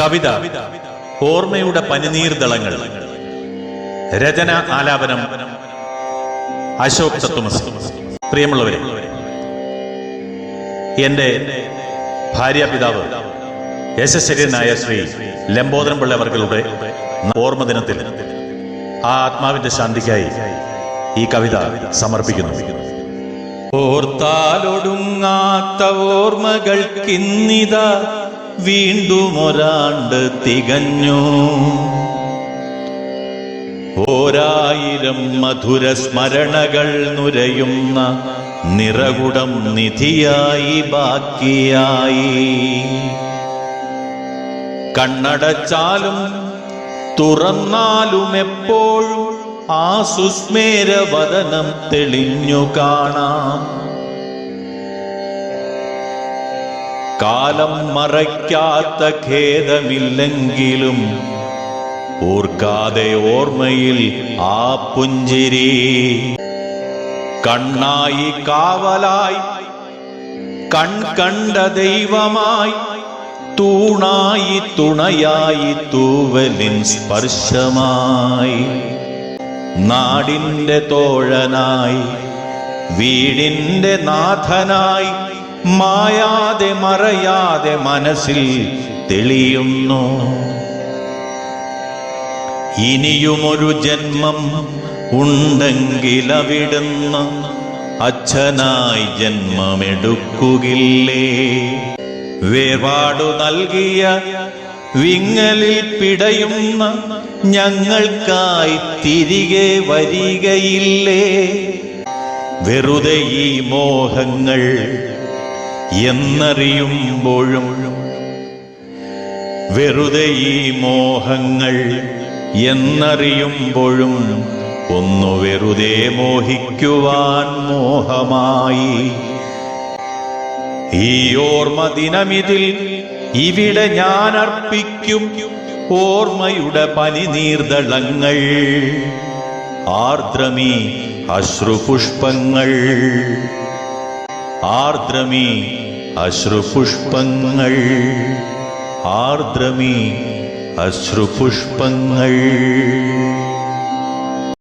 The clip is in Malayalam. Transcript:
കവിത ഓർമ്മയുടെ പനിനീർ പനിനീർദളങ്ങൾ. രചന ആലാപനം അശോക് തത്വമസ്. പ്രിയമുള്ളവരെ എന്റെ ഭാര്യാപിതാവ് യശശരീരനായ ശ്രീ ലംബോദരം പിള്ള അവർകളുടെ ഓർമ്മ ദിനത്തിൽ ആ ആത്മാവിന്റെ ശാന്തിക്കായി ഈ കവിത സമർപ്പിക്കുന്നു. ഓർത്താലൊടുങ്ങാത്ത ഓർമ്മകൾക്കിന്നിത വീണ്ടും ഒരാണ്ട് തികഞ്ഞു. ഓരായിരം മധുര സ്മരണകൾ നുരയുന്ന നിറകുടം നിധിയായി ബാക്കിയായി. കണ്ണടച്ചാലും തുറന്നാലും എപ്പോഴും ആ സുസ്മേരവദനം തെളിഞ്ഞു കാണാം. കാലം മറയ്ക്കാത്ത ഖേദമില്ലെങ്കിലും ഓർക്കാതെ ഓർമ്മയിൽ ആ പുഞ്ചിരി. കണ്ണായി കാവലായി കൺ കണ്ട ദൈവമായി തൂണായി തുണയായി തൂവലിൻ സ്പർശമായി. നാടിന്റെ തോഴനായി വീടിന്റെ നാഥനായി മായാതെ മറയാതെ മനസ്സിൽ തെളിയുന്നു. ഇനിയുമൊരു ജന്മം ഉണ്ടെങ്കിലവിടുന്ന് അച്ഛനായി ജന്മമെടുക്കുകില്ലേ? വേർപാടു നൽകിയ വിങ്ങലിൽ പിടയുന്ന ഞങ്ങൾക്കായി തിരികെ വരികയില്ലേ? വെറുതെ ഈ മോഹങ്ങൾ എന്നറിയുമ്പോഴും വെറുതെ ഈ മോഹങ്ങൾ എന്നറിയുമ്പോഴും ഒന്നു വെറുതെ മോഹിക്കുവാൻ മോഹമായി. ഈ ഓർമ്മ ദിനമിതിൽ ഇവിടെ ഞാൻ അർപ്പിക്കും ഓർമ്മയുടെ പനിനീർദളങ്ങൾ ആർദ്രമീ അശ്രുപുഷ്പങ്ങൾ. ആർദ്രമീ അശ്രുപുഷ്പങ്ങൾ. ആർദ്രമീ അശ്രുപുഷ്പങ്ങൾ.